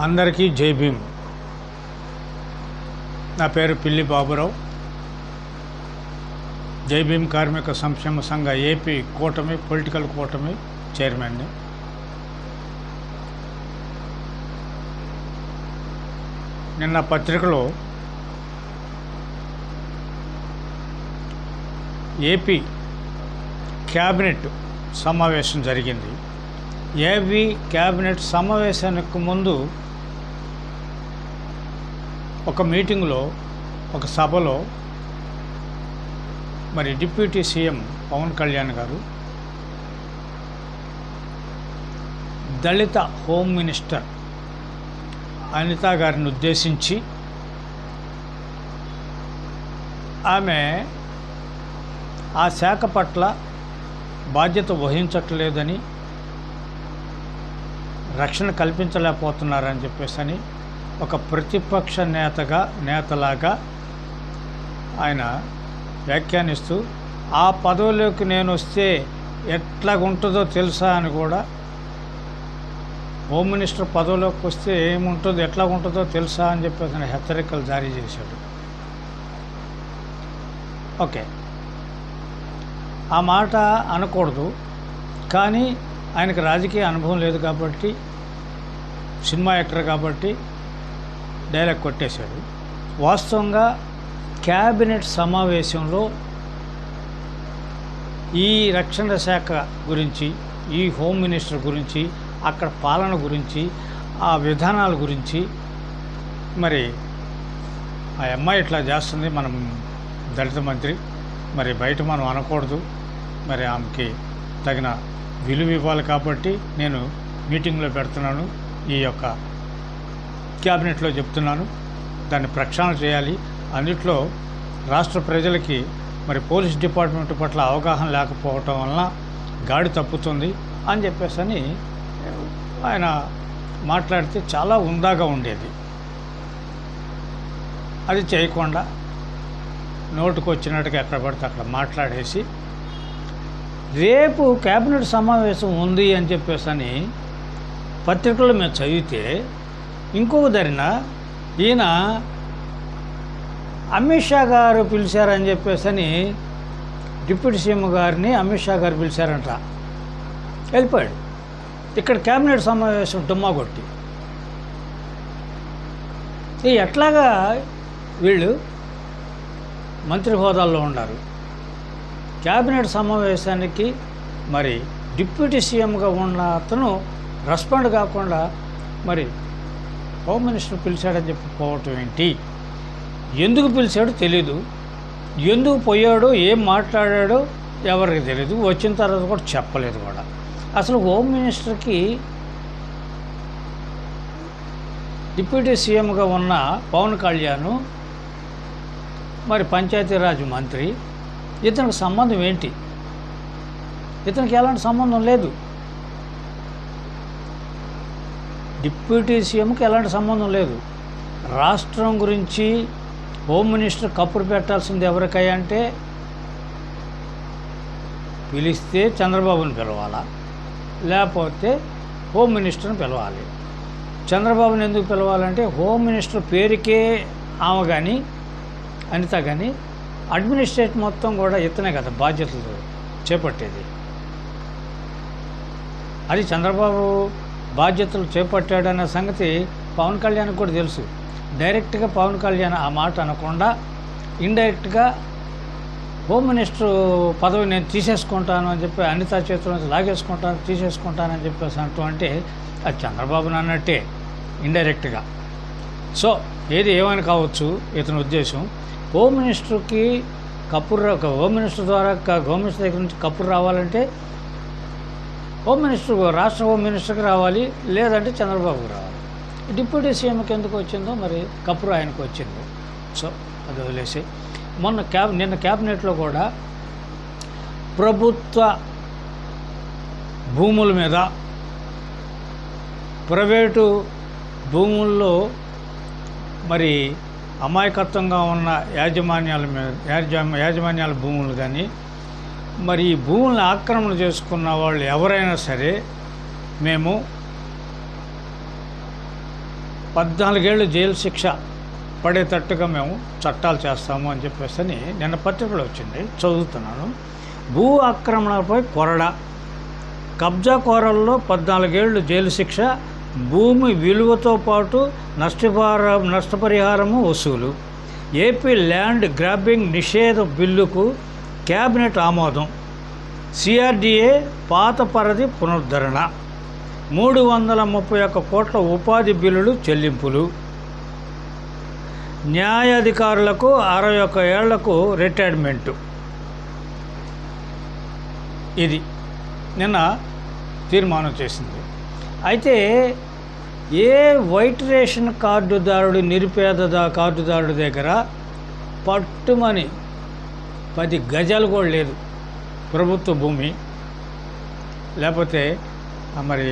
అందరికీ జై భీమ్. నా పేరు పిల్లి బాబురావు. జై భీమ్ కార్మిక సంక్షేమ సంఘ ఏపీ కూటమి పొలిటికల్ కూటమి చైర్మన్ని. నిన్న పత్రికలో ఏపీ క్యాబినెట్ సమావేశం జరిగింది. ఏపీ క్యాబినెట్ సమావేశానికి ముందు ఒక మీటింగ్లో ఒక సభలో మరి డిప్యూటీ సీఎం పవన్ కళ్యాణ్ గారు దళిత హోమ్ మినిస్టర్ అనిత గారిని ఉద్దేశించి ఆమె ఆ శాఖ పట్ల బాధ్యత వహించట్లేదని రక్షణ కల్పించలేకపోతున్నారని చెప్పేసి అని ఒక ప్రతిపక్ష నేతగా నేతలాగా ఆయన వ్యాఖ్యానిస్తూ ఆ పదవిలోకి నేను వస్తే ఎట్లాగుంటుందో తెలుసా? అని కూడా హోమ్ మినిస్టర్ పదవిలోకి వస్తే ఏముంటుందో ఎట్లాగుంటుందో తెలుసా అని చెప్పేసి ఆయన హెచ్చరికలు జారీ చేశాడు. ఓకే. ఆ మాట అనకూడదు. కానీ ఆయనకు రాజకీయ అనుభవం లేదు కాబట్టి సినిమా యాక్టర్ కాబట్టి డైలాగ్ కొట్టేశాడు. వాస్తవంగా క్యాబినెట్ సమావేశంలో ఈ రక్షణ శాఖ గురించి ఈ హోమ్ మినిస్టర్ గురించి అక్కడ పాలన గురించి ఆ విధానాల గురించి మరి ఆ అమ్మాయి ఇట్లా చేస్తుంది మనం దళిత మంత్రి మరి బయట మనం అనకూడదు మరి ఆమెకి తగిన విలువ ఇవ్వాలి కాబట్టి నేను మీటింగ్లో పెడుతున్నాను ఈ యొక్క క్యాబినెట్లో చెప్తున్నాను. దాన్ని ప్రక్షాళన చేయాలి. అన్నిట్లో రాష్ట్ర ప్రజలకి మరి పోలీస్ డిపార్ట్మెంట్ పట్ల అవగాహన లేకపోవటం వలన గాడి తప్పుతుంది అని చెప్పేసి అని ఆయన మాట్లాడితే చాలా ఉందాగా ఉండేది. అది చేయకుండా నోటుకు వచ్చినట్టుగా ఎక్కడ పడితే అక్కడ మాట్లాడేసి రేపు కేబినెట్ సమావేశం ఉంది అని చెప్పేసి అని పత్రికలు మేము చదివితే ఇంకొక ధరిన ఈయన అమిత్ షా గారు పిలిచారని చెప్పేసి అని డిప్యూటీ సీఎం గారిని అమిత్ షా గారు పిలిచారంట. వెళ్ళిపోయాడు. ఇక్కడ కేబినెట్ సమావేశం డుమ్మా కొట్టి. ఈ ఎట్లాగా వీళ్ళు మంత్రి హోదాల్లో ఉన్నారు. క్యాబినెట్ సమావేశానికి మరి డిప్యూటీ సీఎంగా ఉన్న అతను రెస్పాండ్ కాకుండా మరి హోమ్ మినిస్టర్ పిలిచాడని చెప్పి పోవటం ఏంటి? ఎందుకు పిలిచాడో తెలీదు. ఎందుకు పోయాడో ఏం మాట్లాడాడో ఎవరికి తెలియదు వచ్చిన తర్వాత కూడా చెప్పలేదు కూడా అసలు హోమ్ మినిస్టర్కి డిప్యూటీ సీఎంగా ఉన్న పవన్ కళ్యాణ్ మరి పంచాయతీరాజ్ మంత్రి ఇతనికి సంబంధం ఏంటి? ఇతనికి ఎలాంటి సంబంధం లేదు. డిప్యూటీ సీఎంకి ఎలాంటి సంబంధం లేదు. రాష్ట్రం గురించి హోమ్ మినిస్టర్ కప్పులు పెట్టాల్సింది ఎవరికై అంటే పిలిస్తే చంద్రబాబుని పిలవాలా? లేకపోతే హోమ్ మినిస్టర్ని పిలవాలి. చంద్రబాబుని ఎందుకు పిలవాలంటే హోమ్ మినిస్టర్ పేరుకే ఆమె కానీ అనిత కానీ అడ్మినిస్ట్రేట్ మొత్తం కూడా ఇతనే కదా బాధ్యతలు చేపట్టేది. అది చంద్రబాబు బాధ్యతలు చేపట్టాడన్న సంగతి పవన్ కళ్యాణ్ కూడా తెలుసు. డైరెక్ట్గా పవన్ కళ్యాణ్ ఆ మాట అనకుండా ఇండైరెక్ట్గా హోమ్ మినిస్టర్ పదవి నేను తీసేసుకుంటాను అని చెప్పి అనిత చేతుల నుంచి లాగేసుకుంటాను తీసేసుకుంటానని చెప్పేసి అంటూ అంటే అది చంద్రబాబు అన్నట్టే ఇండైరెక్ట్గా. సో ఏది ఏమైనా కావచ్చు ఇతని ఉద్దేశం. హోమ్ మినిస్టర్కి కపూర్ హోమ్ మినిస్టర్ ద్వారా హోమ్ మినిస్టర్ దగ్గర నుంచి కపూర్ రావాలంటే హోమ్ మినిస్టర్ రాష్ట్ర హోమ్ మినిస్టర్కి రావాలి లేదంటే చంద్రబాబుకు రావాలి. డిప్యూటీ సీఎంకి ఎందుకు వచ్చిందో మరి కపూర్ ఆయనకు వచ్చింది. సో అది వదిలేసి మొన్న క్యాబ్ నిన్న క్యాబినెట్లో కూడా ప్రభుత్వ భూముల మీద ప్రైవేటు భూముల్లో మరి అమాయకత్వంగా ఉన్న యాజమాన్యాల మీద యాజమా యాజమాన్యాల భూములు కానీ మరి ఈ భూములను ఆక్రమణ చేసుకున్న వాళ్ళు ఎవరైనా సరే మేము పద్నాలుగేళ్ళు జైలు శిక్ష పడేటట్టుగా మేము చట్టాలు చేస్తాము అని చెప్పేసి అని నిన్న పత్రికలో వచ్చింది. చదువుతున్నాను. భూ ఆక్రమణపై కొరడ. కబ్జా కోరల్లో పద్నాలుగేళ్ళు జైలు శిక్ష భూమి విలువతో పాటు నష్టపర నష్టపరిహారము వసూలు. ఏపీ ల్యాండ్ గ్రాబింగ్ నిషేధ బిల్లుకు క్యాబినెట్ ఆమోదం. సిఆర్డిఏ పాత పరిధి పునరుద్ధరణ. మూడు వందల ముప్పై ఒక్క కోట్ల ఉపాధి బిల్లులు చెల్లింపులు. న్యాయాధికారులకు అరవై ఒక్క ఏళ్ళకు రిటైర్మెంటు. ఇది నిన్న తీర్మానం చేసింది. అయితే ఏ వైట్ రేషన్ కార్డుదారుడు నిరుపేద కార్డుదారుడి దగ్గర పట్టుమని పది గజాలు కూడా లేదు ప్రభుత్వ భూమి. లేకపోతే మరి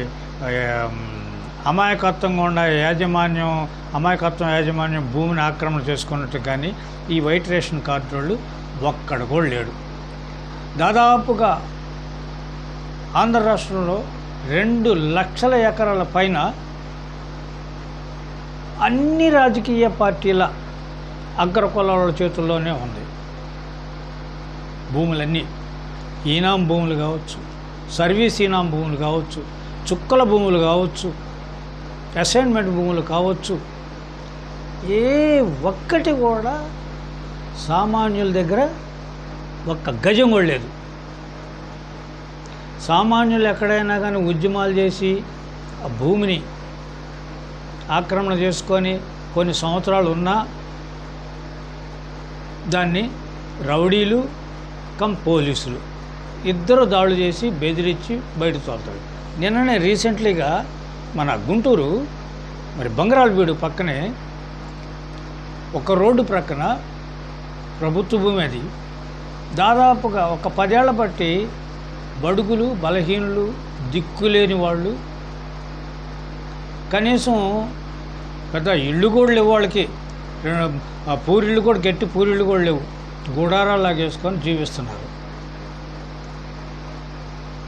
అమాయకత్వంగా ఉన్న యాజమాన్యం అమాయకత్వం యాజమాన్యం భూమిని ఆక్రమణ చేసుకున్నట్టు కానీ ఈ వైట్ రేషన్ కార్డు వాళ్ళు ఒక్కడ కూడా లేడు. దాదాపుగా ఆంధ్ర రాష్ట్రంలో రెండు లక్షల ఎకరాల పైన అన్ని రాజకీయ పార్టీల అగ్రకులాల చేతుల్లోనే ఉంది. భూములన్నీ ఈనాం భూములు కావచ్చు సర్వీస్ ఈనాం భూములు కావచ్చు చుక్కల భూములు కావచ్చు అసైన్మెంట్ భూములు కావచ్చు ఏ ఒక్కటి కూడా సామాన్యుల దగ్గర ఒక్క గజం కూడా లేదు. సామాన్యులు ఎక్కడైనా కానీ ఉద్యమాలు చేసి ఆ భూమిని ఆక్రమణ చేసుకొని కొన్ని సంవత్సరాలు ఉన్నా దాన్ని రౌడీలు కమ్ పోలీసులు. ఇద్దరు దాడులు చేసి బెదిరించి బయట తోలుతాడు. నిన్ననే రీసెంట్లీగా మన గుంటూరు మరి బంగరాలబీడు పక్కనే ఒక రోడ్డు ప్రక్కన ప్రభుత్వ భూమి అది. దాదాపుగా ఒక పదేళ్ళ బట్టి బడుగులు బలహీనులు దిక్కులేని వాళ్ళు కనీసం పెద్ద ఇళ్ళు కూడా లేవు వాళ్ళకి. ఆ పూరిళ్ళు కూడా గట్టి పూరిళ్ళు కూడా లేవు. గుడారాలు లాగేసుకొని జీవిస్తున్నారు.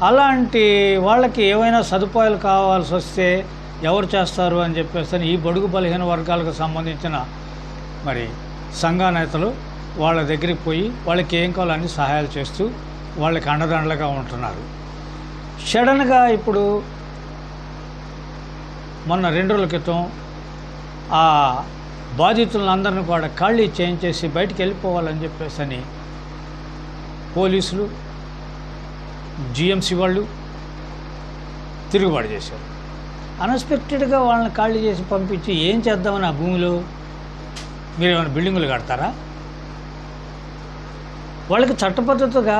అలాంటి వాళ్ళకి ఏవైనా సదుపాయాలు కావాల్సి వస్తే ఎవరు చేస్తారు అని చెప్పేసి ఈ బడుగు బలహీన వర్గాలకు సంబంధించిన మరి సంఘ నేతలు వాళ్ళ దగ్గరికి పోయి వాళ్ళకి ఏం కావాలో అన్ని సహాయాలు చేస్తూ వాళ్ళకి అండదండలుగా ఉంటున్నారు. సడన్గా ఇప్పుడు మొన్న రెండు రోజుల క్రితం ఆ బాధితులందరిని కూడా ఖాళీ చేయించేసి బయటికి వెళ్ళిపోవాలని చెప్పేసి అని పోలీసులు జిఎంసి వాళ్ళు తిరుగుబాటు చేశారు. అన్ఎక్స్పెక్టెడ్గా వాళ్ళని ఖాళీ చేసి పంపించి ఏం చేద్దామని ఆ భూమిలో మీరు ఏమైనా బిల్డింగులు కడతారా? వాళ్ళకి చట్టపద్ధతిగా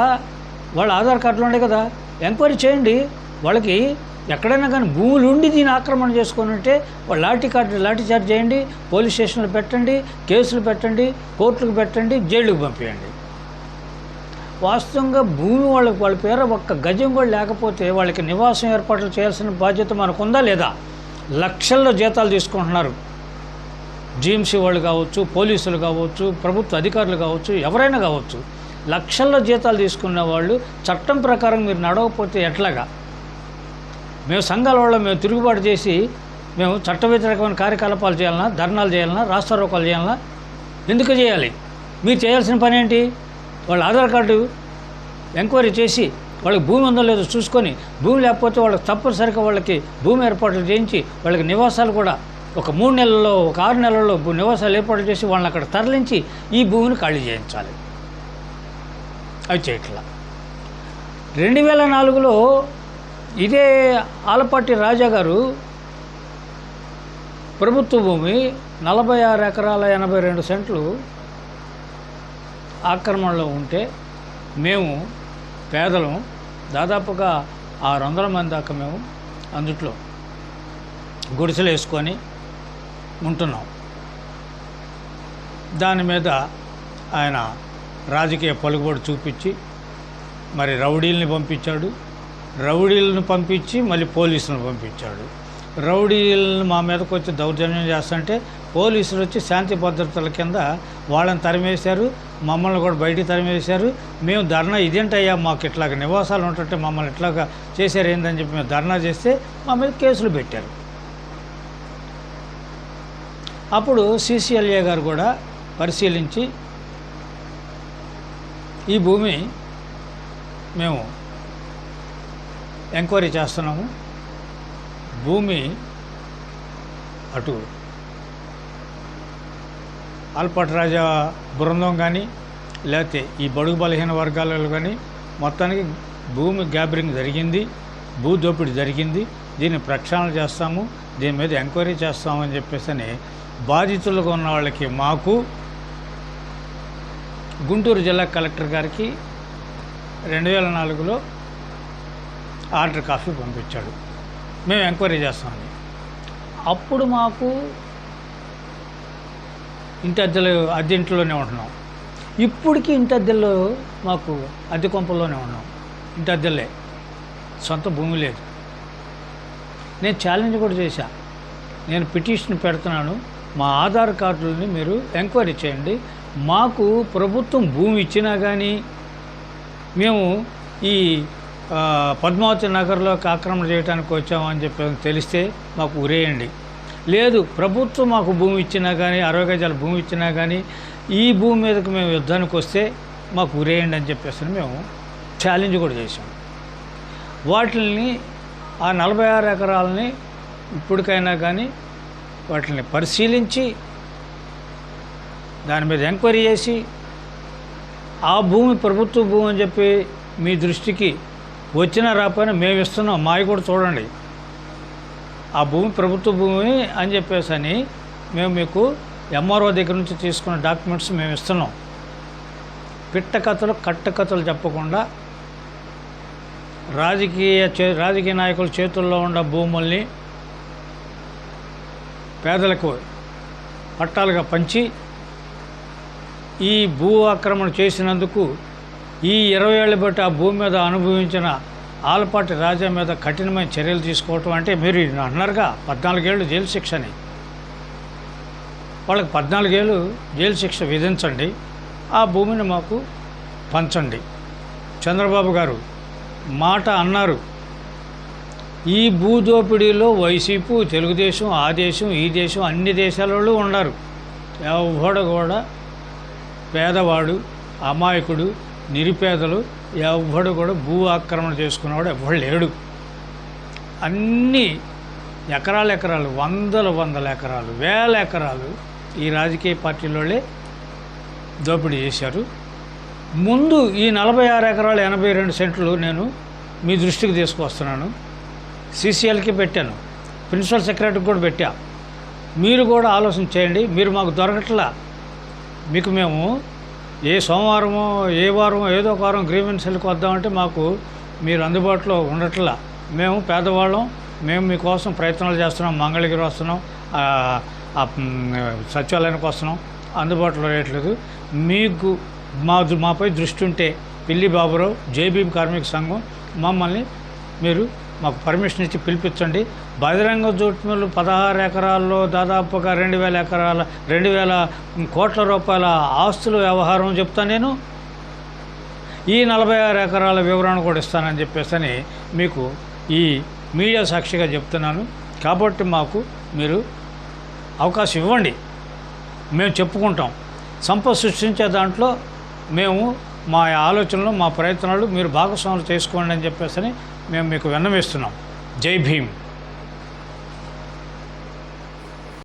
వాళ్ళ ఆధార్ కార్డులు ఉండే కదా ఎంక్వైరీ చేయండి. వాళ్ళకి ఎక్కడైనా కానీ భూములు ఉండి దీన్ని ఆక్రమణ చేసుకొని ఉంటే వాళ్ళు లాఠీ కార్డు లాఠీ చార్జ్ చేయండి పోలీస్ స్టేషన్లు పెట్టండి కేసులు పెట్టండి కోర్టులకు పెట్టండి జైలుకు పంపించండి వాస్తవంగా భూమి వాళ్ళకి వాళ్ళ పేర ఒక్క గజం కూడా లేకపోతే వాళ్ళకి నివాసం ఏర్పాట్లు చేయాల్సిన బాధ్యత మనకు ఉందా లేదా? లక్షల్లో జీతాలు తీసుకుంటున్నారు. జీఎంసీ వాళ్ళు కావచ్చు పోలీసులు కావచ్చు ప్రభుత్వ అధికారులు కావచ్చు ఎవరైనా కావచ్చు లక్షల్లో జీతాలు తీసుకున్న వాళ్ళు చట్టం ప్రకారం మీరు నడవకపోతే ఎట్లాగా? మేము సంఘాల వాళ్ళ మేము తిరుగుబాటు చేసి మేము చట్ట వ్యతిరేకమైన కార్యకలాపాలు చేయాలన్నా ధర్నాలు చేయాలన్నా రాస్తారోకాలు చేయాలన్నా ఎందుకు చేయాలి? మీరు చేయాల్సిన పని ఏంటి? వాళ్ళ ఆధార్ కార్డు ఎంక్వైరీ చేసి వాళ్ళకి భూమి ఉందో లేదో చూసుకొని భూమి లేకపోతే వాళ్ళకి తప్పనిసరిగా వాళ్ళకి భూమి ఏర్పాట్లు చేయించి వాళ్ళకి నివాసాలు కూడా ఒక మూడు నెలల్లో ఒక ఆరు నెలల్లో నివాసాలు ఏర్పాటు చేసి వాళ్ళని అక్కడ తరలించి ఈ భూమిని ఖాళీ చేయించాలి. అవి చేయట్లా. రెండు వేల నాలుగులో ఇదే ఆలపాటి రాజా గారు ప్రభుత్వ భూమి నలభై ఆరు ఎకరాల ఎనభై రెండు సెంట్లు ఆక్రమణలో ఉంటే మేము పేదలం దాదాపుగా ఆరు వందల మంది దాకా మేము అందుట్లో గుడిసెలు వేసుకొని ఉంటున్నాం. దాని మీద ఆయన రాజకీయ పలుకుబడి చూపించి మరి రౌడీల్ని పంపించాడు రౌడీలను పంపించి మళ్ళీ పోలీసులను పంపించాడు. రౌడీలను మా మీదకి వచ్చి దౌర్జన్యం చేస్తుంటే పోలీసులు వచ్చి శాంతి భద్రతల కింద వాళ్ళని తరిమేశారు మమ్మల్ని కూడా బయటికి తరిమేశారు. మేము ధర్నా ఇదేంటయ్యా మాకు ఇట్లాగ నివాసాలు ఉంటుంటే మమ్మల్ని ఇట్లాగా చేశారు ఏందని చెప్పి మేము ధర్నా చేస్తే మా మీద కేసులు పెట్టారు. అప్పుడు సిసిఎల్ఏ గారు కూడా పరిశీలించి ఈ భూమి మేము ఎంక్వైరీ చేస్తున్నాము. భూమి అటు ఆల్పాటి రాజా బృందం కానీ లేకపోతే ఈ బడుగు బలహీన వర్గాలలో కానీ మొత్తానికి భూమి గ్యాబరింగ్ జరిగింది భూ దోపిడీ జరిగింది. దీన్ని ప్రక్షాళన చేస్తాము దీని మీద ఎంక్వైరీ చేస్తామని చెప్పేసి అని బాధితులుగా ఉన్న వాళ్ళకి మాకు గుంటూరు జిల్లా కలెక్టర్ గారికి రెండు వేల నాలుగులో ఆర్డర్ కాపీ పంపించాడు. మేము ఎంక్వైరీ చేస్తామని అప్పుడు మాకు ఇంటి అద్దెలు అద్దె ఇంట్లోనే ఉంటున్నాం. ఇప్పటికీ ఇంటి అద్దెల్లో మాకు అద్దె కొంపల్లోనే ఉన్నాం. ఇంటి అద్దెలే సొంత భూమి లేదు. నేను ఛాలెంజ్ కూడా చేశా. నేను పిటిషన్ పెడుతున్నాను. మా ఆధార్ కార్డులని మీరు ఎంక్వైరీ చేయండి. మాకు ప్రభుత్వం భూమి ఇచ్చినా కానీ మేము ఈ పద్మావతి నగర్లోకి ఆక్రమణ చేయడానికి వచ్చామని చెప్పి తెలిస్తే మాకు ఉరేయండి లేదు ప్రభుత్వం మాకు భూమి ఇచ్చినా కానీ అరవై గజాల భూమి ఇచ్చినా కానీ ఈ భూమి మీదకి మేము యుద్ధానికి వస్తే మాకు ఉరేయండి అని చెప్పేసి మేము ఛాలెంజ్ కూడా చేసాం వాటిని ఆ నలభై ఆరు ఎకరాలని ఇప్పటికైనా కానీ వాటిని పరిశీలించి దాని మీద ఎంక్వైరీ చేసి ఆ భూమి ప్రభుత్వ భూమి అని చెప్పి మీ దృష్టికి వచ్చినా రాకపోయినా మేము ఇస్తున్నాం మావి కూడా చూడండి. ఆ భూమి ప్రభుత్వ భూమి అని చెప్పేసి అని మేము మీకు ఎంఆర్ఓ దగ్గర నుంచి తీసుకున్న డాక్యుమెంట్స్ మేము ఇస్తున్నాం. పిట్ట కథలు కట్ట కథలు చెప్పకుండా రాజకీయ చే రాజకీయ నాయకుల చేతుల్లో ఉన్న భూముల్ని పేదలకు పట్టాలుగా పంచి ఈ భూ ఆక్రమణ చేసినందుకు ఈ ఇరవై ఏళ్ళ బట్టి ఆ భూమి మీద అనుభవించిన ఆలపాటి రాజా మీద కఠినమైన చర్యలు తీసుకోవటం అంటే మీరు అన్నారుగా పద్నాలుగేళ్ళు జైలు శిక్ష అని వాళ్ళకి పద్నాలుగేళ్ళు జైలు శిక్ష విధించండి. ఆ భూమిని మాకు పంచండి. చంద్రబాబు గారు మాట అన్నారు. ఈ భూదోపిడీలో వైసీపీ తెలుగుదేశం ఆ దేశం ఈ దేశం అన్ని దేశాల వాళ్ళు ఉన్నారు. ఎవడ కూడా పేదవాడు అమాయకుడు నిరుపేదలు ఎవ్వడు కూడా భూ ఆక్రమణ చేసుకున్నవాడు ఎవ్వడు లేడు. అన్ని ఎకరాలు ఎకరాలు వందల వందల ఎకరాలు వేల ఎకరాలు ఈ రాజకీయ పార్టీలోళ్ళే దోపిడీ చేశారు. ముందు ఈ నలభై ఆరు ఎకరాలు ఎనభై రెండు సెంట్లు నేను మీ దృష్టికి తీసుకొస్తున్నాను సీసీఎల్కి పెట్టాను. ప్రిన్సిపల్ సెక్రటరీకి కూడా పెట్టా. మీరు కూడా ఆలోచన చేయండి. మీరు మాకు దొరకట్లా. మీకు మేము ఏ సోమవారమో ఏ వారమో ఏదో ఒక వారం గ్రీవెన్సీలకు వద్దామంటే మాకు మీరు అందుబాటులో ఉండట్లా. మేము పేదవాళ్ళం మేము మీకోసం ప్రయత్నాలు చేస్తున్నాం మంగళగిరి వస్తున్నాం సచివాలయానికి వస్తున్నాం అందుబాటులో లేట్లేదు. మీకు మా మాపై దృష్టి ఉంటే పిల్లి బాబురావు జేబీఎం కార్మిక సంఘం మమ్మల్ని మీరు మాకు పర్మిషన్ ఇచ్చి పిలిపించండి. బహిరంగ జోట్మలు పదహారు ఎకరాల్లో దాదాపుగా రెండు వేల ఎకరాల రెండు వేల కోట్ల రూపాయల ఆస్తుల వ్యవహారం చెప్తాను నేను. ఈ నలభై ఆరు ఎకరాల వివరణ కూడా ఇస్తానని చెప్పేసి మీకు ఈ మీడియా సాక్షిగా చెప్తున్నాను. కాబట్టి మాకు మీరు అవకాశం ఇవ్వండి. మేము చెప్పుకుంటాం. సంపద సృష్టించే దాంట్లో మేము మా ఆలోచనలు మా ప్రయత్నాలు మీరు భాగస్వాములు చేసుకోండి అని చెప్పేసి మేము మీకు విన్నవిస్తున్నాం జై భీమ్.